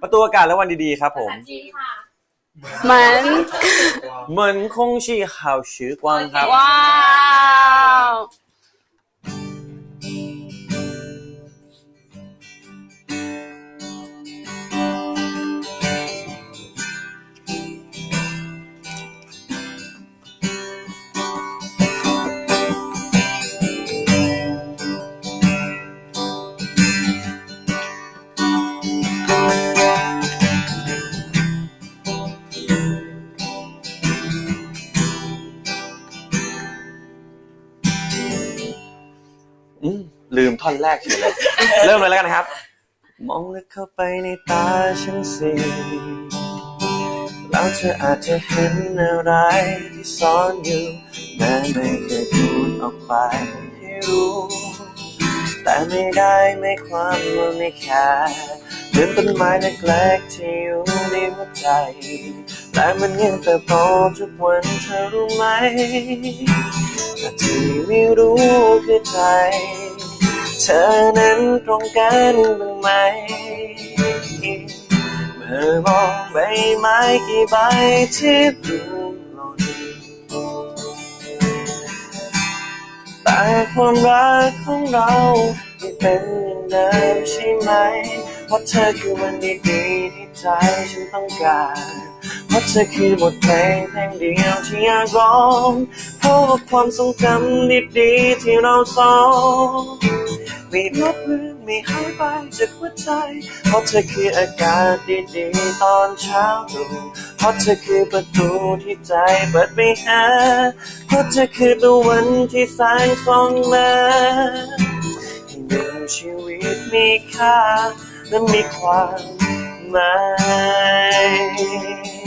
ประตูอากาศและวันดีๆครับผมภาษาจีนค่ะเหมือน เหมือนคงชีข่าวชือกวางครับ ว้าว อืมลืมท่อนแรกเฉยเลย เริ่มเลยแล้วกันนะครับ มองลึกเข้าไปในตาฉันสิแล้วเธออาจจะเห็นอะไรที่ซ่อนอยู่แม้ไม่เคยพูดออกไปให้รู้ แต่ไม่ได้ไม่ความว่าไม่แค่เหมือนต้นไม้เล็กๆที่อยู่ในหัวใจ แต่มันยังเติบโตทุกวันเธอรู้ไหม ที่ไม่รู้คือใจเธอนั้นตรงกันบ้างไหม เมื่อมองใบไม้กี่ใบที่ปลิวหล่นแต่ความรักของเราไม่เป็นอย่างเดิมใช่ไหม เพราะเธอคือวันดีๆที่ใจฉันต้องการ ราะเธอคือบทเพลงเพลงเดียวที่อยากร้องเพราะว่าความทรงจำดีๆที่เราสองไม่ลบเลือนไม่หายไปจากหัวใจ เพราะเธอคืออากาศดีๆตอนเช้าตรู่เพราะเธอคือประตูที่ใจเปิดไปหาเพราะเธอคือตะวันที่แสงส่องมาให้หนึ่งชีวิตมีค่าและมีความหมาย